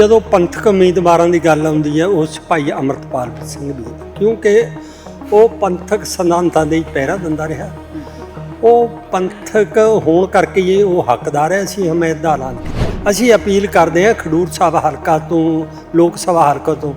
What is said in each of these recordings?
ਜਦੋਂ ਪੰਥਕ ਉਮੀਦਵਾਰਾਂ ਦੀ ਗੱਲ ਆਉਂਦੀ ਹੈ, ਉਸ ਭਾਈ ਅਮਰਤਪਾਲ ਸਿੰਘ ਦੀ ਕਿਉਂਕਿ ਉਹ ਪੰਥਕ ਸਿਧਾਂਤਾਂ ਦੇ ਪਹਿਰਾ ਦਿੰਦਾ ਰਿਹਾ। ਉਹ ਪੰਥਕ ਹੋਣ ਕਰਕੇ ਹੀ ਉਹ ਹੱਕਦਾਰ ਹੈ, ਅਸੀਂ ਹਮਾਇਤ ਦਾ ਐਲਾਨ ਕੀਤਾ। ਅਸੀਂ ਅਪੀਲ ਕਰਦੇ ਹਾਂ ਖਡੂਰ ਸਾਹਿਬ ਹਲਕਾ ਤੋਂ, ਲੋਕ ਸਭਾ ਹਲਕਾ ਤੋਂ,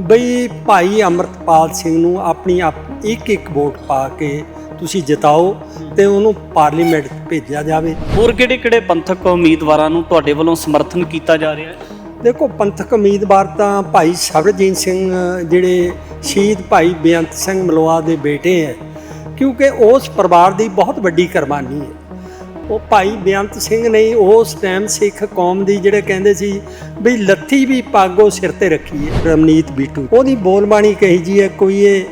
ਬਈ ਭਾਈ ਅਮਰਤਪਾਲ ਸਿੰਘ ਨੂੰ ਆਪਣੀ ਆਪ ਇੱਕ ਇੱਕ ਵੋਟ ਪਾ ਕੇ ਤੁਸੀਂ ਜਿਤਾਓ ਤੇ ਉਹਨੂੰ ਪਾਰਲੀਮੈਂਟ ਭੇਜਿਆ ਜਾਵੇ। ਹੋਰ ਕਿਹੜੇ ਕਿਹੜੇ ਪੰਥਕ ਉਮੀਦਵਾਰਾਂ ਨੂੰ ਤੁਹਾਡੇ ਵੱਲੋਂ ਸਮਰਥਨ ਕੀਤਾ ਜਾ ਰਿਹਾ ਹੈ? ਦੇਖੋ, ਪੰਥਕ ਉਮੀਦਵਾਰ ਤਾਂ ਭਾਈ ਸਬਰਜੀਤ ਸਿੰਘ, ਜਿਹੜੇ ਸ਼ਹੀਦ ਭਾਈ ਬੇਅੰਤ ਸਿੰਘ ਮਲਵਾ ਦੇ ਬੇਟੇ ਹੈ ਕਿਉਂਕਿ ਉਸ ਪਰਿਵਾਰ ਦੀ ਬਹੁਤ ਵੱਡੀ ਕੁਰਬਾਨੀ ਹੈ ਉਹ ਭਾਈ ਬੇਅੰਤ ਸਿੰਘ ਨੇ ਉਸ ਟਾਈਮ ਸਿੱਖ ਕੌਮ ਦੀ ਜਿਹੜੇ ਕਹਿੰਦੇ ਸੀ ਵੀ ਲੱਥੀ ਵੀ ਪਾਗੋ ਸਿਰ ਤੇ ਰੱਖੀ ਹੈ ਰਮਨੀਤ ਬੀਟੂ। ਉਹਦੀ ਬੋਲਬਾਣੀ ਕਹੀ ਜੀ ਹੈ ਕੋਈ ਇਹ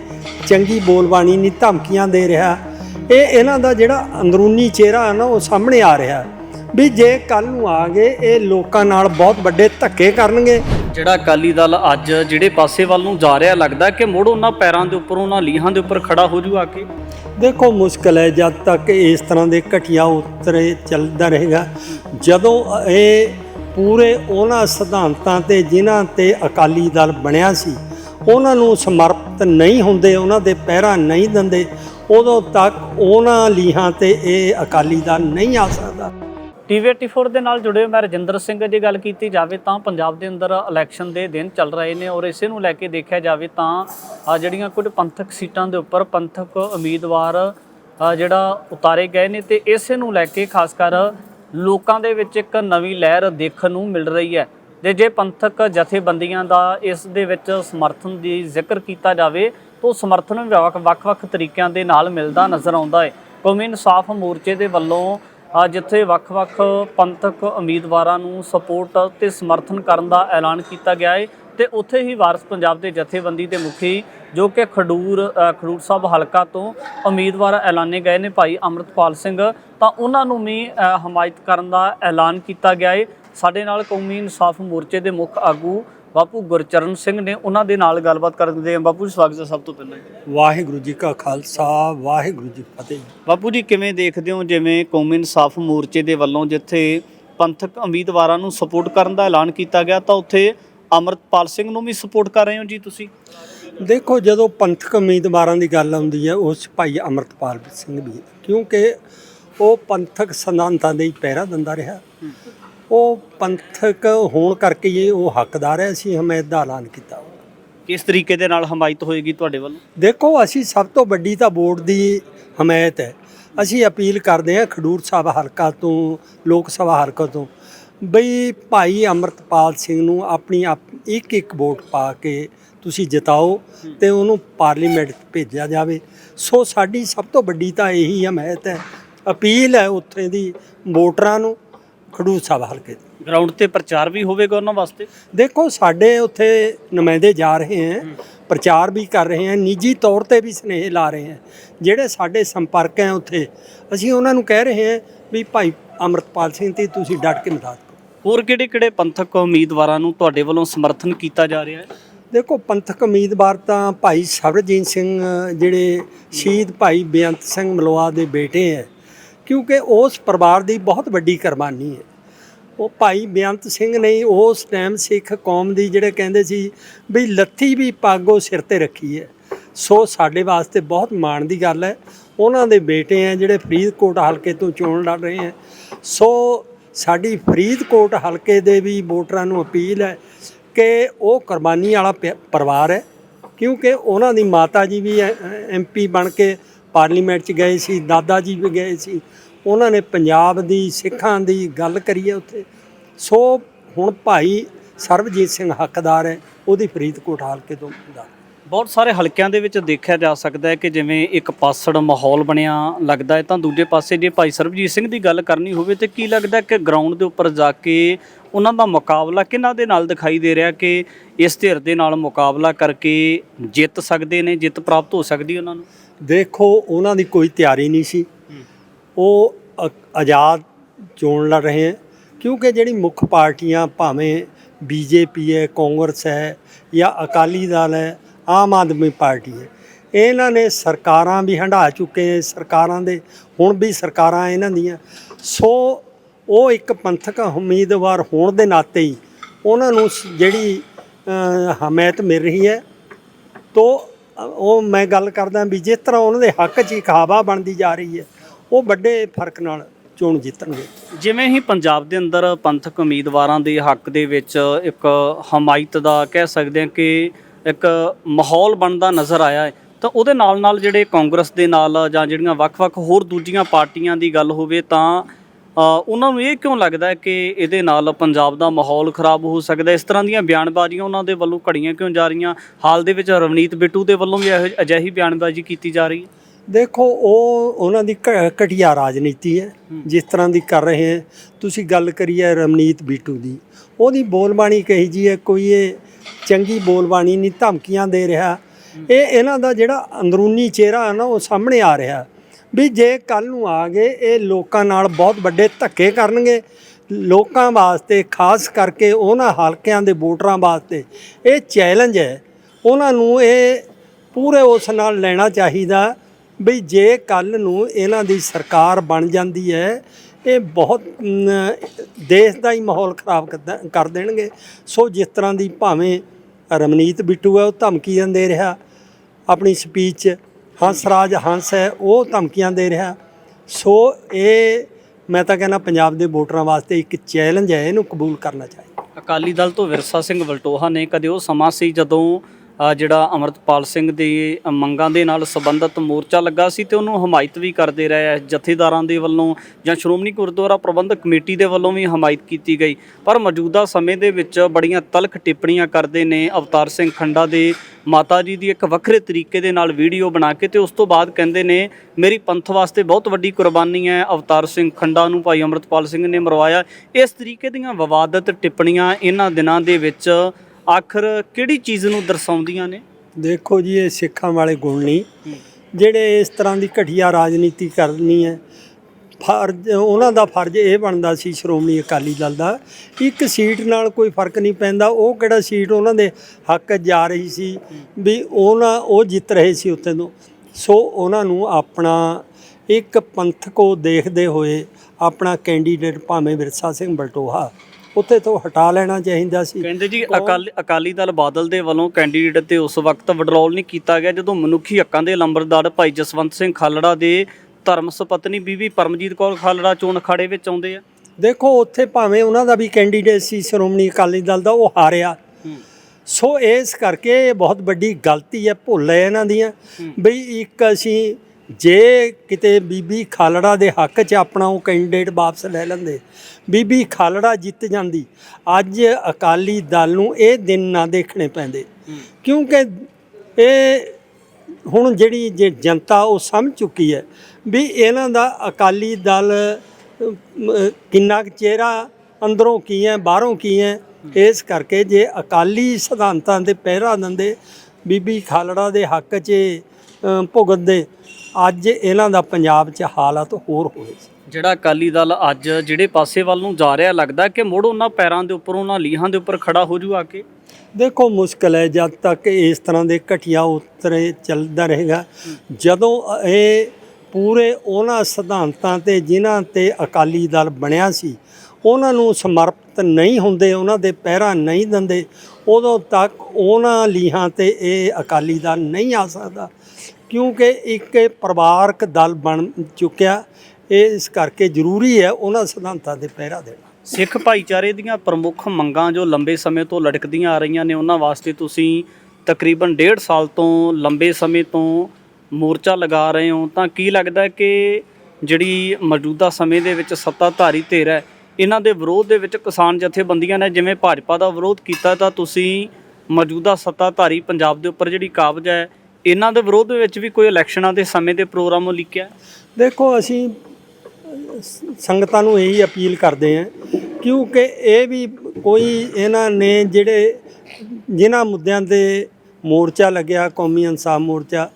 ਚੰਗੀ ਬੋਲਬਾਣੀ ਨਹੀਂ ਧਮਕੀਆਂ ਦੇ ਰਿਹਾ। ਇਹ ਇਹਨਾਂ ਦਾ ਜਿਹੜਾ ਅੰਦਰੂਨੀ ਚਿਹਰਾ ਹੈ ਨਾ, ਉਹ ਸਾਹਮਣੇ ਆ ਰਿਹਾ। ਵੀ ਜੇ ਕੱਲ ਨੂੰ ਆ ਗਏ ਇਹ ਲੋਕਾਂ ਨਾਲ ਬਹੁਤ ਵੱਡੇ ਧੱਕੇ ਕਰਨਗੇ। ਜਿਹੜਾ ਅਕਾਲੀ ਦਲ ਅੱਜ ਜਿਹੜੇ ਪਾਸੇ ਵੱਲ ਨੂੰ ਜਾ ਰਿਹਾ ਲੱਗਦਾ ਕਿ ਮੁੜ ਉਹਨਾਂ ਪੈਰਾਂ ਦੇ ਉੱਪਰ ਉਹਨਾਂ ਲੀਹਾਂ ਦੇ ਉੱਪਰ ਖੜਾ ਹੋ ਜੂ ਆ ਕੇ। ਦੇਖੋ ਮੁਸ਼ਕਲ ਹੈ ਜਦ ਤੱਕ ਇਸ ਤਰ੍ਹਾਂ ਦੇ ਘਟੀਆ ਉਤਰੇ ਚੱਲਦਾ ਰਹੇਗਾ। ਜਦੋਂ ਇਹ ਪੂਰੇ ਉਹਨਾਂ ਸਿਧਾਂਤਾਂ ਤੇ ਜਿਨ੍ਹਾਂ ਤੇ ਅਕਾਲੀ ਦਲ ਬਣਿਆ ਸੀ ਉਹਨਾਂ ਨੂੰ ਸਮਰਪਿਤ ਨਹੀਂ ਹੁੰਦੇ ਉਹਨਾਂ ਦੇ ਪਹਿਰਾ ਨਹੀਂ ਦਿੰਦੇ ਉਦੋਂ ਤੱਕ ਉਹਨਾਂ ਲੀਹਾਂ ਤੇ ਇਹ ਅਕਾਲੀ ਦਲ ਨਹੀਂ ਆ ਸਕਦਾ। ਟੀਵੀ 84 ਦੇ ਨਾਲ ਜੁੜੇ ਹੋਏ ਮੈਂ ਰਜਿੰਦਰ ਸਿੰਘ ਦੀ ਗੱਲ ਕੀਤੀ ਜਾਵੇ ਤਾਂ ਪੰਜਾਬ ਦੇ ਅੰਦਰ ਇਲੈਕਸ਼ਨ ਦੇ ਦਿਨ ਚੱਲ ਰਹੇ ਨੇ ਔਰ ਇਸੇ ਨੂੰ ਲੈ ਕੇ ਦੇਖਿਆ ਜਾਵੇ ਤਾਂ ਜਿਹੜੀਆਂ ਕੁਝ ਪੰਥਕ ਸੀਟਾਂ ਦੇ ਉੱਪਰ ਪੰਥਕ ਉਮੀਦਵਾਰ ਜਿਹੜਾ ਉਤਾਰੇ ਗਏ ਨੇ ਤੇ ਇਸੇ ਨੂੰ ਲੈ ਕੇ ਖਾਸ ਕਰ ਲੋਕਾਂ ਦੇ ਵਿੱਚ ਇੱਕ ਨਵੀਂ ਲਹਿਰ ਦੇਖਣ ਨੂੰ ਮਿਲ ਰਹੀ ਹੈ ਤੇ ਜੇ ਪੰਥਕ ਜਥੇਬੰਦੀਆਂ ਦਾ ਇਸ ਦੇ ਵਿੱਚ ਸਮਰਥਨ ਦੀ ਜ਼ਿਕਰ ਕੀਤਾ ਜਾਵੇ ਤਾਂ ਉਹ ਸਮਰਥਨ ਵੀ ਵੱਖ- ਵੱਖ-ਵੱਖ ਤਰੀਕਿਆਂ ਦੇ ਨਾਲ ਮਿਲਦਾ ਨਜ਼ਰ ਆਉਂਦਾ ਹੈ। ਕੌਮੀ ਇਨਸਾਫ ਮੋਰਚੇ ਦੇ ਵੱਲੋਂ ਜਿੱਥੇ ਵੱਖ-ਵੱਖ ਪੰਥਕ ਉਮੀਦਵਾਰਾਂ ਨੂੰ ਸਪੋਰਟ ਤੇ ਸਮਰਥਨ ਕਰਨ ਦਾ ਐਲਾਨ ਕੀਤਾ ਗਿਆ ਹੈ ਤੇ ਉੱਥੇ ਹੀ ਵਾਰਸ ਪੰਜਾਬ ਦੇ ਜਥੇਬੰਦੀ ਦੇ ਮੁਖੀ ਜੋ ਕਿ ਖਡੂਰ ਖਡੂਰ ਸਾਹਿਬ ਹਲਕਾ ਤੋਂ ਉਮੀਦਵਾਰ ਐਲਾਨੇ ਗਏ ਨੇ ਭਾਈ ਅਮਰਤਪਾਲ ਸਿੰਘ। ਤਾਂ ਉਹਨਾਂ ਨੂੰ ਵੀ ਹਮਾਇਤ ਕਰਨ ਦਾ ਐਲਾਨ ਕੀਤਾ ਗਿਆ ਹੈ ਸਾਡੇ ਨਾਲ ਕੌਮੀ ਇਨਸਾਫ ਮੋਰਚੇ ਦੇ ਮੁੱਖ ਆਗੂ ਬਾਪੂ ਗੁਰਚਰਨ ਸਿੰਘ ਨੇ ਉਹਨਾਂ ਦੇ ਨਾਲ ਗੱਲਬਾਤ ਕਰਦੇ ਹਾਂ ਬਾਪੂ ਜੀ ਸਵਾਗਤ ਹੈ ਸਭ ਤੋਂ ਪਹਿਲਾਂ। ਵਾਹਿਗੁਰੂ ਜੀ ਕਾ ਖਾਲਸਾ ਵਾਹਿਗੁਰੂ ਜੀ ਫਤਿਹ। ਬਾਪੂ ਜੀ ਕਿਵੇਂ ਦੇਖਦੇ ਹੋ ਜਿਵੇਂ ਕੌਮੀ ਇਨਸਾਫ ਮੋਰਚੇ ਦੇ ਵੱਲੋਂ ਜਿੱਥੇ ਪੰਥਕ ਉਮੀਦਵਾਰਾਂ ਨੂੰ ਸਪੋਰਟ ਕਰਨ ਦਾ ਐਲਾਨ ਕੀਤਾ ਗਿਆ ਤਾਂ ਉੱਥੇ ਅਮਰਤਪਾਲ ਸਿੰਘ ਨੂੰ ਵੀ ਸਪੋਰਟ ਕਰ ਰਹੇ ਹੋ ਜੀ ਤੁਸੀਂ? ਦੇਖੋ ਜਦੋਂ ਪੰਥਕ ਉਮੀਦਵਾਰਾਂ ਦੀ ਗੱਲ ਆਉਂਦੀ ਹੈ ਉਸ ਭਾਈ ਅਮਰਤਪਾਲ ਸਿੰਘ ਵੀ। ਕਿਉਂਕਿ ਉਹ ਪੰਥਕ ਸਿਧਾਂਤਾਂ ਦੇ ਹੀ ਪਹਿਰਾ ਦਿੰਦਾ ਰਿਹਾ। ਉਹ ਪੰਥਕ ਹੋਣ ਕਰਕੇ ਹੀ ਉਹ ਹੱਕਦਾਰ ਹੈ ਅਸੀਂ ਹਮਾਇਤ ਦਾ ਐਲਾਨ ਕੀਤਾ ਕਿਸ ਤਰੀਕੇ ਦੇ ਨਾਲ ਹਮਾਇਤ ਹੋਏਗੀ ਤੁਹਾਡੇ ਵੱਲੋਂ? ਦੇਖੋ ਅਸੀਂ ਸਭ ਤੋਂ ਵੱਡੀ ਤਾਂ ਵੋਟ ਦੀ ਹਮਾਇਤ ਹੈ। ਅਸੀਂ ਅਪੀਲ ਕਰਦੇ ਹਾਂ ਖਡੂਰ ਸਾਹਿਬ ਹਲਕਾ ਤੋਂ ਲੋਕ ਸਭਾ ਹਲਕਾ ਤੋਂ ਬਈ ਭਾਈ ਅਮਰਤਪਾਲ ਸਿੰਘ ਨੂੰ ਆਪਣੀ ਆਪ- ਇੱਕ ਇੱਕ ਵੋਟ ਪਾ ਕੇ ਤੁਸੀਂ ਜਿਤਾਓ ਤੇ ਉਹਨੂੰ ਪਾਰਲੀਮੈਂਟ ਭੇਜਿਆ ਜਾਵੇ। ਸੋ ਸਾਡੀ ਸਭ ਤੋਂ ਵੱਡੀ ਤਾਂ ਇਹੀ ਹਮਾਇਤ ਹੈ। ਅਪੀਲ ਹੈ ਉੱਥੇ ਦੀ ਵੋਟਰਾਂ ਨੂੰ ਖਡੂਰ ਸਾਹਿਬ ਹਲਕੇ ਦੀ। ਗਰਾਊਂਡ ਤੇ ਪ੍ਰਚਾਰ ਵੀ ਹੋਵੇਗਾ ਉਹਨਾਂ ਵਾਸਤੇ? ਦੇਖੋ ਸਾਡੇ ਉੱਥੇ ਨੁਮਾਇੰਦੇ ਜਾ ਰਹੇ ਹੈ ਪ੍ਰਚਾਰ ਵੀ ਕਰ ਰਹੇ ਹੈ ਨਿੱਜੀ ਤੌਰ ਤੇ ਵੀ ਸਨੇਹ ਲਾ ਰਹੇ ਹੈ। ਜਿਹੜੇ ਸਾਡੇ ਸੰਪਰਕ ਹੈ ਉੱਥੇ ਅਸੀਂ ਉਹਨਾਂ ਨੂੰ ਕਹਿ ਰਹੇ ਹਾਂ ਵੀ ਭਾਈ ਅਮਰਤਪਾਲ ਸਿੰਘ ਤੇ ਤੁਸੀਂ ਡਟ ਕੇ ਮਦਦ ਕਰੋ। ਹੋਰ ਕਿਹੜੇ ਕਿਹੜੇ ਪੰਥਕ ਉਮੀਦਵਾਰਾਂ ਨੂੰ ਤੁਹਾਡੇ ਵੱਲੋਂ ਸਮਰਥਨ ਕੀਤਾ ਜਾ ਰਿਹਾ ਹੈ? ਦੇਖੋ ਪੰਥਕ ਉਮੀਦਵਾਰ ਤਾਂ ਭਾਈ ਸਰਬਜੀਤ ਸਿੰਘ ਜਿਹੜੇ ਸ਼ਹੀਦ ਭਾਈ ਬੇਅੰਤ ਸਿੰਘ ਮਲਵਾ ਦੇ ਬੇਟੇ ਹੈ ਕਿਉਂਕਿ ਉਸ ਪਰਿਵਾਰ ਦੀ ਬਹੁਤ ਵੱਡੀ ਕੁਰਬਾਨੀ ਹੈ। ਉਹ ਭਾਈ ਬੇਅੰਤ ਸਿੰਘ ਨੇ ਉਸ ਟਾਈਮ ਸਿੱਖ ਕੌਮ ਦੀ ਜਿਹੜੇ ਕਹਿੰਦੇ ਸੀ ਵੀ ਲੱਥੀ ਵੀ ਪਾਗੋ ਸਿਰ ਤੇ ਰੱਖੀ ਹੈ। ਸੋ ਸਾਡੇ ਵਾਸਤੇ ਬਹੁਤ ਮਾਣ ਦੀ ਗੱਲ ਹੈ। ਉਹਨਾਂ ਦੇ ਬੇਟੇ ਹੈ ਜਿਹੜੇ ਫਰੀਦਕੋਟ ਹਲਕੇ ਤੋਂ ਚੋਣ ਲੜ ਰਹੇ ਹੈ। ਸੋ ਸਾਡੀ ਫਰੀਦਕੋਟ ਹਲਕੇ ਦੇ ਵੀ ਵੋਟਰਾਂ ਨੂੰ ਅਪੀਲ ਹੈ ਕਿ ਉਹ ਕੁਰਬਾਨੀ ਵਾਲਾ ਪਿਆ- ਪਰਿਵਾਰ ਹੈ। ਕਿਉਂਕਿ ਉਹਨਾਂ ਦੀ ਮਾਤਾ ਜੀ ਵੀ ਐਮਪੀ ਬਣ ਕੇ ਪਾਰਲੀਮੈਂਟ 'ਚ ਗਏ ਸੀ, ਦਾਦਾ ਜੀ ਵੀ ਗਏ ਸੀ। ਉਹਨਾਂ ਨੇ ਪੰਜਾਬ ਦੀ, ਸਿੱਖਾਂ ਦੀ ਗੱਲ ਕਰੀ ਹੈ ਉੱਥੇ। ਸੋ ਹੁਣ ਭਾਈ ਸਰਬਜੀਤ ਸਿੰਘ ਹੱਕਦਾਰ ਹੈ, ਉਹਦੀ ਫਰੀਦਕੋਟ ਹਲਕੇ ਤੋਂ ਦਾ ਬਹੁਤ ਸਾਰੇ ਹਲਕਿਆਂ ਦੇ ਵਿੱਚ ਦੇਖਿਆ ਜਾ ਸਕਦਾ ਹੈ ਕਿ ਜਿਵੇਂ ਇੱਕ ਪਾਸੜ ਮਾਹੌਲ ਬਣਿਆ ਲੱਗਦਾ ਹੈ, ਤਾਂ ਦੂਜੇ ਪਾਸੇ ਜੇ ਭਾਈ ਸਰਬਜੀਤ ਸਿੰਘ ਦੀ ਗੱਲ ਕਰਨੀ ਹੋਵੇ, ਤੇ ਕੀ ਲੱਗਦਾ ਕਿ ਗਰਾਊਂਡ ਦੇ ਉੱਪਰ ਜਾ ਕੇ ਉਹਨਾਂ ਦਾ ਮੁਕਾਬਲਾ ਕਿਹਨਾਂ ਦੇ ਨਾਲ ਦਿਖਾਈ ਦੇ ਰਿਹਾ ਕਿ ਇਸ ਧਿਰ ਦੇ ਨਾਲ ਮੁਕਾਬਲਾ ਕਰਕੇ ਜਿੱਤ ਸਕਦੇ ਨੇ, ਜਿੱਤ ਪ੍ਰਾਪਤ ਹੋ ਸਕਦੀ ਉਹਨਾਂ ਨੂੰ? ਦੇਖੋ ਉਹਨਾਂ ਦੀ ਕੋਈ ਤਿਆਰੀ ਨਹੀਂ ਸੀ। ਉਹ ਅ- ਆਜ਼ਾਦ ਚੋਣ ਲੜ ਰਹੇ ਹੈ। ਕਿਉਂਕਿ ਜਿਹੜੀ ਮੁੱਖ ਪਾਰਟੀਆਂ ਭਾਵੇਂ ਬੀਜੇਪੀ ਹੈ ਕਾਂਗਰਸ ਹੈ ਜਾਂ ਅਕਾਲੀ ਦਲ ਹੈ ਆਮ ਆਦਮੀ ਪਾਰਟੀ ਹੈ। ਇਹਨਾਂ ਨੇ ਸਰਕਾਰਾਂ ਵੀ ਹੰਢਾ ਚੁੱਕੇ ਹੈ ਸਰਕਾਰਾਂ ਦੇ ਹੁਣ ਵੀ ਸਰਕਾਰਾਂ ਇਹਨਾਂ ਦੀਆਂ। ਸੋ ਉਹ ਇੱਕ ਪੰਥਕ ਉਮੀਦਵਾਰ ਹੋਣ ਦੇ ਨਾਤੇ ਹੀ ਉਹਨਾਂ ਨੂੰ ਸ- ਜਿਹੜੀ ਅ, ਹਮਾਇਤ ਮਿਲ ਰਹੀ ਹੈ ਤੋ ਉਹ ਮੈਂ ਗੱਲ ਕਰਦਾ ਵੀ ਜਿਸ ਤਰ੍ਹਾਂ ਉਹਨਾਂ ਦੇ ਹੱਕ 'ਚ ਇੱਕ ਹਵਾ ਬਣਦੀ ਜਾ ਰਹੀ ਹੈ, ਉਹ ਵੱਡੇ ਫ਼ਰਕ ਨਾਲ ਚੋਣ ਜਿੱਤਣਗੇ। ਜਿਵੇਂ ਹੀ ਪੰਜਾਬ ਦੇ ਅੰਦਰ ਪੰਥਕ ਉਮੀਦਵਾਰਾਂ ਦੇ ਹੱਕ ਦੇ ਵਿੱਚ ਇੱਕ ਹਮਾਇਤ ਦਾ ਕਹਿ ਸਕਦੇ ਹਾਂ ਕਿ ਇੱਕ ਮਾਹੌਲ ਬਣਦਾ ਨਜ਼ਰ ਆਇਆ ਹੈ, ਤਾਂ ਉਹਦੇ ਨਾਲ ਨਾਲ ਜਿਹੜੇ ਕਾਂਗਰਸ ਦੇ ਨਾਲ ਜਾਂ ਜਿਹੜੀਆਂ ਵੱਖ-ਵੱਖ ਹੋਰ ਦੂਜੀਆਂ ਪਾਰਟੀਆਂ ਦੀ ਗੱਲ ਹੋਵੇ ਤਾਂ ਉਹਨਾਂ ਨੂੰ ਇਹ ਕਿਉਂ ਲੱਗਦਾ ਕਿ ਇਹਦੇ ਨਾਲ ਪੰਜਾਬ ਦਾ ਮਾਹੌਲ ਖਰਾਬ ਹੋ ਸਕਦਾ? ਇਸ ਤਰ੍ਹਾਂ ਦੀਆਂ ਬਿਆਨਬਾਜ਼ੀਆਂ ਉਹਨਾਂ ਦੇ ਵੱਲੋਂ ਘੜੀਆਂ ਕਿਉਂ ਜਾ ਰਹੀਆਂ? ਹਾਲ ਦੇ ਵਿੱਚ ਰਵਨੀਤ ਬਿੱਟੂ ਦੇ ਵੱਲੋਂ ਵੀ ਇਹੋ ਅਜਿਹੀ ਬਿਆਨਬਾਜ਼ੀ ਕੀਤੀ ਜਾ ਰਹੀ ਹੈ? ਦੇਖੋ ਉਹ ਉਹਨਾਂ ਦੀ ਘਟੀਆ ਰਾਜਨੀਤੀ ਹੈ ਜਿਸ ਤਰ੍ਹਾਂ ਦੀ ਕਰ ਰਹੇ ਹੈ। ਤੁਸੀਂ ਗੱਲ ਕਰੀਏ ਰਮਨੀਤ ਬੀਟੂ ਦੀ। ਉਹਦੀ ਬੋਲਬਾਣੀ ਕਹੀ ਜੀ ਹੈ ਕੋਈ ਇਹ ਚੰਗੀ ਬੋਲਬਾਣੀ ਨਹੀਂ ਧਮਕੀਆਂ ਦੇ ਰਿਹਾ। ਇਹ ਇਹਨਾਂ ਦਾ ਜਿਹੜਾ ਅੰਦਰੂਨੀ ਚਿਹਰਾ ਹੈ ਨਾ ਉਹ ਸਾਹਮਣੇ ਆ ਰਿਹਾ। ਵੀ ਜੇ ਕੱਲ ਨੂੰ ਆ ਗਏ, ਇਹ ਲੋਕਾਂ ਨਾਲ ਬਹੁਤ ਵੱਡੇ ਧੱਕੇ ਕਰਨਗੇ। ਲੋਕਾਂ ਵਾਸਤੇ, ਖਾਸ ਕਰਕੇ ਉਹਨਾਂ ਹਲਕਿਆਂ ਦੇ ਵੋਟਰਾਂ ਵਾਸਤੇ ਇਹ ਚੈਲੰਜ ਹੈ। ਉਹਨਾਂ ਨੂੰ ਇਹ ਪੂਰੇ ਉਸ ਨਾਲ ਲੈਣਾ ਚਾਹੀਦਾ ਵੀ ਜੇ ਕੱਲ ਨੂੰ ਇਹਨਾਂ ਦੀ ਸਰਕਾਰ ਬਣ ਜਾਂਦੀ ਹੈ, ਇਹ ਬਹੁਤ ਦੇਸ਼ ਦਾ ਹੀ ਮਾਹੌਲ ਖਰਾਬ ਕਰ ਦੇਣਗੇ। ਸੋ ਜਿਸ ਤਰ੍ਹਾਂ ਦੀ ਭਾਵੇਂ ਰਮਨੀਤ ਬਿੱਟੂ ਹੈ, ਉਹ ਧਮਕੀਆਂ ਦੇ ਰਿਹਾ ਆਪਣੀ ਸਪੀਚ ਹੰਸਰਾਜ ਹੰਸ ਹੈ, ਉਹ ਧਮਕੀਆਂ ਦੇ ਰਿਹਾ। ਸੋ ਇਹ, ਮੈਂ ਤਾਂ ਕਹਿੰਦਾ ਪੰਜਾਬ ਦੇ ਵੋਟਰਾਂ ਵਾਸਤੇ ਇੱਕ ਚੈਲੰਜ ਹੈ, ਇਹਨੂੰ ਕਬੂਲ ਕਰਨਾ ਚਾਹੀਦਾ। ਅਕਾਲੀ ਦਲ ਤੋਂ ਵਿਰਸਾ ਸਿੰਘ ਵਲਟੋਹਾ ਨੇ ਕਦੇ ਉਹ ਸਮਾਂ ਸੀ ਜਦੋਂ ਜਿਹੜਾ ਅਮਰਤਪਾਲ ਸਿੰਘ ਦੇ ਮੰਗਾਂ ਦੇ ਨਾਲ ਸੰਬੰਧਿਤ ਮੋਰਚਾ ਲੱਗਾ ਸੀ ਤੇ ਉਹਨੂੰ ਹਮਾਇਤ ਵੀ ਕਰਦੇ ਰਹੇ ਜਥੇਦਾਰਾਂ ਦੇ ਵੱਲੋਂ ਜਾਂ ਸ਼੍ਰੋਮਣੀ ਗੁਰਦੁਆਰਾ ਪ੍ਰਬੰਧਕ ਕਮੇਟੀ ਦੇ ਵੱਲੋਂ ਵੀ ਹਮਾਇਤ ਕੀਤੀ ਗਈ। ਪਰ ਮੌਜੂਦਾ ਸਮੇਂ ਦੇ ਵਿੱਚ ਬੜੀਆਂ ਤਲਖ ਟਿੱਪਣੀਆਂ ਕਰਦੇ ਨੇ ਅਵਤਾਰ ਸਿੰਘ ਖੰਡਾ ਦੇ ਮਾਤਾ ਜੀ ਦੀ ਇੱਕ ਵੱਖਰੇ ਤਰੀਕੇ ਦੇ ਨਾਲ ਵੀਡੀਓ ਬਣਾ ਕੇ ਤੇ ਉਸ ਤੋਂ ਬਾਅਦ ਕਹਿੰਦੇ ਨੇ, ਮੇਰੀ ਪੰਥ ਵਾਸਤੇ ਬਹੁਤ ਵੱਡੀ ਕੁਰਬਾਨੀ ਹੈ, ਅਵਤਾਰ ਸਿੰਘ ਖੰਡਾ ਨੂੰ ਭਾਈ ਅਮਰਤਪਾਲ ਸਿੰਘ ਨੇ ਮਰਵਾਇਆ। ਇਸ ਤਰੀਕੇ ਦੀਆਂ ਵਿਵਾਦਤ ਟਿੱਪਣੀਆਂ ਇਹਨਾਂ ਦਿਨਾਂ ਦੇ ਵਿੱਚ ਆਖਰ ਕਿਹੜੀ ਚੀਜ਼ ਨੂੰ ਦਰਸਾਉਂਦੀਆਂ ਨੇ? ਦੇਖੋ ਜੀ ਇਹ ਸਿੱਖਾਂ ਵਾਲੇ ਗੁਣ ਨਹੀਂ। ਜਿਹੜੇ ਇਸ ਤਰ੍ਹਾਂ ਦੀ ਘਟੀਆ ਰਾਜਨੀਤੀ ਕਰਨੀ ਹੈ ਫਰਜ਼ ਉਹਨਾਂ ਦਾ ਫਰਜ਼ ਇਹ ਬਣਦਾ ਸੀ ਸ਼੍ਰੋਮਣੀ ਅਕਾਲੀ ਦਲ ਦਾ ਇੱਕ ਸੀਟ ਨਾਲ ਕੋਈ ਫ਼ਰਕ ਨਹੀਂ ਪੈਂਦਾ। ਉਹ ਕਿਹੜਾ ਸੀਟ? ਉਹਨਾਂ ਦੇ ਹੱਕ ਜਾ ਰਹੀ ਸੀ ਵੀ ਉਹਨਾਂ ਉਹ ਜਿੱਤ ਰਹੇ ਸੀ ਉੱਥੇ ਤੋਂ। ਸੋ ਉਹਨਾਂ ਨੂੰ ਆਪਣਾ ਇੱਕ ਪੰਥਕੋ ਦੇਖਦੇ ਹੋਏ ਆਪਣਾ ਕੈਂਡੀਡੇਟ ਭਾਵੇਂ ਵਿਰਸਾ ਸਿੰਘ ਬਲਟੋਹਾ ਉੱਥੇ ਤੋਂ ਹਟਾ ਲੈਣਾ ਚਾਹੀਦਾ ਸੀ। ਕਹਿੰਦੇ ਜੀ ਅਕਾਲੀ ਅਕਾਲੀ ਦਲ ਬਾਦਲ ਦੇ ਵੱਲੋਂ ਕੈਂਡੀਡੇਟ ਤੇ ਉਸ ਵਕਤ ਵਿਡਰੋਲ ਨਹੀਂ ਕੀਤਾ ਗਿਆ ਜਦੋਂ ਮਨੁੱਖੀ ਹੱਕਾਂ ਦੇ ਲੰਬਰਦਾਰ ਭਾਈ ਜਸਵੰਤ ਸਿੰਘ ਖਾਲੜਾ ਦੇ ਧਰਮ ਸੁਪਤਨੀ ਬੀਬੀ ਪਰਮਜੀਤ ਕੌਰ ਖਾਲੜਾ ਚੋਣ ਅਖਾੜੇ ਵਿੱਚ ਆਉਂਦੇ ਆ। ਦੇਖੋ ਉੱਥੇ ਭਾਵੇਂ ਉਹਨਾਂ ਦਾ ਵੀ ਕੈਂਡੀਡੇਟ ਸੀ ਸ਼੍ਰੋਮਣੀ ਅਕਾਲੀ ਦਲ ਦਾ ਉਹ ਹਾਰਿਆ। ਸੋ ਇਸ ਕਰਕੇ ਇਹ ਬਹੁਤ ਵੱਡੀ ਗਲਤੀ ਹੈ ਭੁੱਲ ਹੈ ਇਹਨਾਂ ਦੀਆਂ। ਬਈ ਇੱਕ ਅਸੀਂ ਜੇ ਕਿਤੇ ਬੀਬੀ ਖਾਲੜਾ ਦੇ ਹੱਕ 'ਚ ਆਪਣਾ ਉਹ ਕੈਂਡੀਡੇਟ ਵਾਪਸ ਲੈ ਲੈਂਦੇ ਬੀਬੀ ਖਾਲੜਾ ਜਿੱਤ ਜਾਂਦੀ ਅੱਜ ਅਕਾਲੀ ਦਲ ਨੂੰ ਇਹ ਦਿਨ ਨਾ ਦੇਖਣੇ ਪੈਂਦੇ। ਕਿਉਂਕਿ ਇਹ ਹੁਣ ਜਿਹੜੀ ਜੇ ਜਨਤਾ ਉਹ ਸਮਝ ਚੁੱਕੀ ਹੈ ਵੀ ਇਹਨਾਂ ਦਾ ਅਕਾਲੀ ਦਲ ਕਿੰਨਾ ਚਿਹਰਾ ਅੰਦਰੋਂ ਕੀ ਹੈ ਬਾਹਰੋਂ ਕੀ ਹੈ ਇਸ ਕਰਕੇ ਜੇ ਅਕਾਲੀ ਸਿਧਾਂਤਾਂ ਦੇ ਪਹਿਰਾ ਦਿੰਦੇ ਬੀਬੀ ਖਾਲੜਾ ਦੇ ਹੱਕ 'ਚ ਭੁਗਤਦੇ ਅੱਜ ਇਹਨਾਂ ਦਾ ਪੰਜਾਬ 'ਚ ਹਾਲਾਤ ਹੋਰ ਹੋਏ ਸੀ। ਜਿਹੜਾ ਅਕਾਲੀ ਦਲ ਅੱਜ ਜਿਹੜੇ ਪਾਸੇ ਵੱਲ ਨੂੰ ਜਾ ਰਿਹਾ ਲੱਗਦਾ ਕਿ ਮੁੜ ਉਹਨਾਂ ਪੈਰਾਂ ਦੇ ਉੱਪਰ ਉਹਨਾਂ ਲੀਹਾਂ ਦੇ ਉੱਪਰ ਖੜਾ ਹੋ ਜੂ ਆ ਕੇ। ਦੇਖੋ ਮੁਸ਼ਕਲ ਹੈ ਜਦ ਤੱਕ ਇਸ ਤਰ੍ਹਾਂ ਦੇ ਘਟੀਆ ਉਤਰੇ ਚੱਲਦਾ ਰਹੇਗਾ। ਜਦੋਂ ਇਹ ਪੂਰੇ ਉਹਨਾਂ ਸਿਧਾਂਤਾਂ ਤੇ ਜਿਨ੍ਹਾਂ ਤੇ ਅਕਾਲੀ ਦਲ ਬਣਿਆ ਸੀ ਉਹਨਾਂ ਨੂੰ ਸਮਰਪਿਤ ਨਹੀਂ ਹੁੰਦੇ ਉਹਨਾਂ ਦੇ ਪਹਿਰਾ ਨਹੀਂ ਦਿੰਦੇ ਉਦੋਂ ਤੱਕ ਉਹਨਾਂ ਲੀਹਾਂ ਤੇ ਇਹ ਅਕਾਲੀ ਦਲ ਨਹੀਂ ਆ ਸਕਦਾ। ਕਿਉਂਕਿ ਇੱਕ ਪਰਿਵਾਰਕ ਦਲ ਬਣ ਚੁੱਕਿਆ, ਇਹ ਇਸ ਕਰਕੇ ਜ਼ਰੂਰੀ ਹੈ ਉਹਨਾਂ ਸਿਧਾਂਤਾਂ ਤੇ ਪਹਿਰਾ ਦੇਣਾ। ਸਿੱਖ ਭਾਈਚਾਰੇ ਦੀਆਂ ਪ੍ਰਮੁੱਖ ਮੰਗਾਂ ਜੋ ਲੰਬੇ ਸਮੇਂ ਤੋਂ ਲਟਕਦੀਆਂ ਆ ਰਹੀਆਂ ਨੇ, ਉਹਨਾਂ ਵਾਸਤੇ ਤੁਸੀਂ ਤਕਰੀਬਨ 1.5 ਸਾਲ ਤੋਂ ਲੰਬੇ ਸਮੇਂ ਤੋਂ ਮੋਰਚਾ ਲਗਾ ਰਹੇ ਹੋ। ਤਾਂ ਕੀ ਲੱਗਦਾ ਕਿ ਜਿਹੜੀ ਮੌਜੂਦਾ ਸਮੇਂ ਦੇ ਵਿੱਚ ਸੱਤਾਧਾਰੀ ਧਿਰ ਹੈ, ਇਹਨਾਂ ਦੇ ਵਿਰੋਧ ਦੇ ਵਿੱਚ ਕਿਸਾਨ ਜਥੇਬੰਦੀਆਂ ਨੇ ਜਿਵੇਂ ਭਾਜਪਾ ਦਾ ਵਿਰੋਧ ਕੀਤਾ, ਤਾਂ ਤੁਸੀਂ ਮੌਜੂਦਾ ਸੱਤਾਧਾਰੀ ਪੰਜਾਬ ਦੇ ਉੱਪਰ ਜਿਹੜੀ ਕਾਬਜ਼ ਹੈ ਇਹਨਾਂ ਦੇ ਵਿਰੋਧ ਵਿੱਚ ਵੀ ਕੋਈ ਇਲੈਕਸ਼ਨਾਂ ਦੇ ਸਮੇਂ ਦੇ ਪ੍ਰੋਗਰਾਮ ਉਲੀਕਿਆ ਦੇਖੋ ਅਸੀਂ ਸੰਗਤਾਂ ਨੂੰ ਇਹੀ ਅਪੀਲ ਕਰਦੇ ਹਾਂ ਕਿਉਂਕਿ ਇਹ ਵੀ ਕੋਈ ਇਹਨਾਂ ਨੇ ਜਿਹੜੇ ਜਿਨ੍ਹਾਂ ਮੁੱਦਿਆਂ ਤੇ ਮੋਰਚਾ ਲੱਗਿਆ ਕੌਮੀ ਇਨਸਾਫ ਮੋਰਚਾ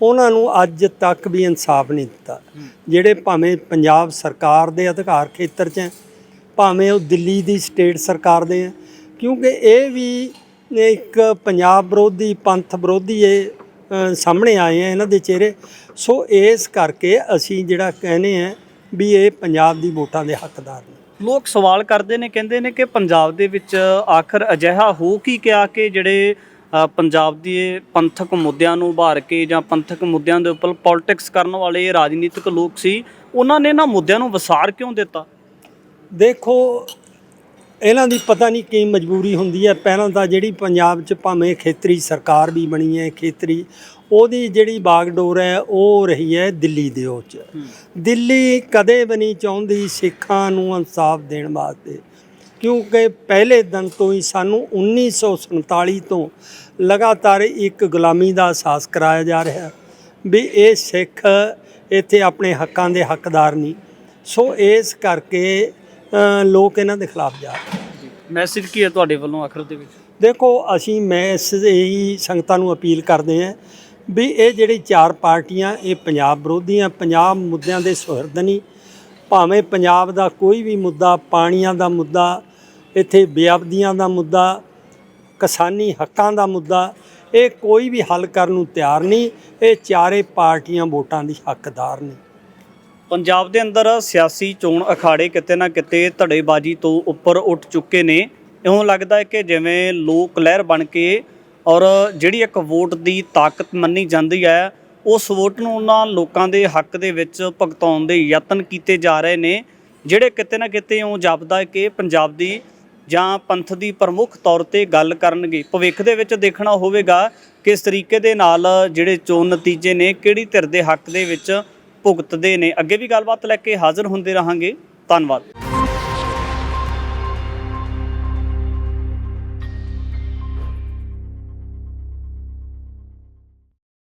ਉਹਨਾਂ ਨੂੰ ਅੱਜ ਤੱਕ ਵੀ ਇਨਸਾਫ ਨਹੀਂ ਦਿੱਤਾ। ਜਿਹੜੇ ਭਾਵੇਂ ਪੰਜਾਬ ਸਰਕਾਰ ਦੇ ਅਧਿਕਾਰ ਖੇਤਰ 'ਚ ਹੈ, ਭਾਵੇਂ ਉਹ ਦਿੱਲੀ ਦੀ ਸਟੇਟ ਸਰਕਾਰ ਦੇ ਹੈ ਕਿਉਂਕਿ ਇਹ ਵੀ ਇੱਕ ਪੰਜਾਬ ਵਿਰੋਧੀ ਪੰਥ ਵਿਰੋਧੀ ਇਹ ਸਾਹਮਣੇ ਆਏ ਆ ਇਹਨਾਂ ਦੇ ਚਿਹਰੇ। ਸੋ ਇਸ ਕਰਕੇ ਅਸੀਂ ਜਿਹੜਾ ਕਹਿੰਦੇ ਆ ਵੀ ਇਹ ਪੰਜਾਬ ਦੀ ਵੋਟਾਂ ਦੇ ਹੱਕਦਾਰ ਨੇ। ਲੋਕ ਸਵਾਲ ਕਰਦੇ ਨੇ ਕਹਿੰਦੇ ਨੇ ਕਿ ਪੰਜਾਬ ਦੇ ਵਿੱਚ ਆਖਰ ਅਜਿਹਾ ਹੋ ਕੀ ਗਿਆ ਕਿ ਜਿਹੜੇ ਪੰਜਾਬ ਦੇ ਪੰਥਕ ਮੁੱਦਿਆਂ ਨੂੰ ਉਭਾਰ ਕੇ ਜਾਂ ਪੰਥਕ ਮੁੱਦਿਆਂ ਦੇ ਉੱਪਰ ਪੋਲਿਟਿਕਸ ਕਰਨ ਵਾਲੇ ਰਾਜਨੀਤਿਕ ਲੋਕ ਸੀ ਉਹਨਾਂ ਨੇ ਇਹਨਾਂ ਮੁੱਦਿਆਂ ਨੂੰ ਵਸਾਰ ਕਿਉਂ ਦਿੱਤਾ? ਦੇਖੋ ਇਹਨਾਂ ਦੀ ਪਤਾ ਨਹੀਂ ਕੀ ਮਜਬੂਰੀ ਹੁੰਦੀ ਹੈ। ਪਹਿਲਾਂ ਤਾਂ ਜਿਹੜੀ ਪੰਜਾਬ 'ਚ ਭਾਵੇਂ ਖੇਤਰੀ ਸਰਕਾਰ ਵੀ ਬਣੀ ਹੈ ਖੇਤਰੀ ਉਹਦੀ ਜਿਹੜੀ ਬਾਗਡੋਰ ਹੈ ਉਹ ਰਹੀ ਹੈ ਦਿੱਲੀ ਦੇ ਉਹ 'ਚ ਦਿੱਲੀ ਕਦੇ ਵੀ ਨਹੀਂ ਚਾਹੁੰਦੀ ਸਿੱਖਾਂ ਨੂੰ ਇਨਸਾਫ ਦੇਣ ਵਾਸਤੇ। ਕਿਉਂਕਿ ਪਹਿਲੇ ਦਿਨ ਤੋਂ ਹੀ ਸਾਨੂੰ 1947 ਤੋਂ ਲਗਾਤਾਰ ਇੱਕ ਗੁਲਾਮੀ ਦਾ ਅਹਿਸਾਸ ਕਰਾਇਆ ਜਾ ਰਿਹਾ ਵੀ ਇਹ ਸਿੱਖ ਇੱਥੇ ਆਪਣੇ ਹੱਕਾਂ ਦੇ ਹੱਕਦਾਰ ਨਹੀਂ। ਸੋ ਇਸ ਕਰਕੇ ਲੋਕ ਇਹਨਾਂ ਦੇ ਖਿਲਾਫ ਜਾ ਰਹੇ ਮੈਸੇਜ ਕੀ ਹੈ ਤੁਹਾਡੇ ਵੱਲੋਂ ਆਖਰ ਦੇ ਵਿੱਚ? ਦੇਖੋ ਅਸੀਂ ਮੈਂ ਇਸ ਇਹੀ ਸੰਗਤਾਂ ਨੂੰ ਅਪੀਲ ਕਰਦੇ ਹਾਂ ਵੀ ਇਹ ਜਿਹੜੀ ਚਾਰ ਪਾਰਟੀਆਂ ਇਹ ਪੰਜਾਬ ਵਿਰੋਧੀਆਂ ਪੰਜਾਬ ਮੁੱਦਿਆਂ ਦੇ ਸੁਹਿਰਦ ਨਹੀਂ ਭਾਵੇਂ ਪੰਜਾਬ ਦਾ ਕੋਈ ਵੀ ਮੁੱਦਾ ਪਾਣੀਆਂ ਦਾ ਮੁੱਦਾ ਇੱਥੇ ਬੇਅਬਦੀਆਂ ਦਾ ਮੁੱਦਾ ਕਿਸਾਨੀ ਹੱਕਾਂ ਦਾ ਮੁੱਦਾ ਇਹ ਕੋਈ ਵੀ ਹੱਲ ਕਰਨ ਨੂੰ ਤਿਆਰ ਨਹੀਂ ਇਹ ਚਾਰੇ ਪਾਰਟੀਆਂ ਵੋਟਾਂ ਦੀ ਹੱਕਦਾਰ ਨੇ। ਪੰਜਾਬ ਦੇ ਅੰਦਰ ਸਿਆਸੀ ਚੋਣ ਅਖਾੜੇ ਕਿਤੇ ਨਾ ਕਿਤੇ ਧੜੇਬਾਜ਼ੀ ਤੋਂ ਉੱਪਰ ਉੱਠ ਚੁੱਕੇ ਨੇ। ਇਉਂ ਲੱਗਦਾ ਹੈ ਕਿ ਜਿਵੇਂ ਲੋਕ ਲਹਿਰ ਬਣ ਕੇ ਔਰ ਜਿਹੜੀ ਇੱਕ ਵੋਟ ਦੀ ਤਾਕਤ ਮੰਨੀ ਜਾਂਦੀ ਹੈ, ਉਸ ਵੋਟ ਨੂੰ ਉਹਨਾਂ ਲੋਕਾਂ ਦੇ ਹੱਕ ਦੇ ਵਿੱਚ ਭੁਗਤਾਉਣ ਦੇ ਯਤਨ ਕੀਤੇ ਜਾ ਰਹੇ ਨੇ। ਜਿਹੜੇ ਕਿਤੇ ਨਾ ਕਿਤੇ ਉਹ ਜਾਪਦਾ ਕਿ ਪੰਜਾਬ ਦੀ ਜਾਂ ਪੰਥ ਦੀ ਪ੍ਰਮੁੱਖ ਤੌਰ ਤੇ ਗੱਲ ਕਰਨਗੇ। ਭਵਿੱਖ ਦੇ ਵਿੱਚ ਦੇਖਣਾ ਹੋਵੇਗਾ ਕਿਸ ਤਰੀਕੇ ਦੇ ਨਾਲ ਜਿਹੜੇ ਚੋਣ ਨਤੀਜੇ ਨੇ, ਕਿਹੜੀ ਧਿਰ ਦੇ ਹੱਕ ਦੇ ਵਿੱਚ ਭੁਗਤਦੇ ਨੇ। ਅੱਗੇ ਵੀ ਗੱਲਬਾਤ ਲੈ ਕੇ ਹਾਜ਼ਰ ਹੁੰਦੇ ਰਹਾਂਗੇ। ਧੰਨਵਾਦ।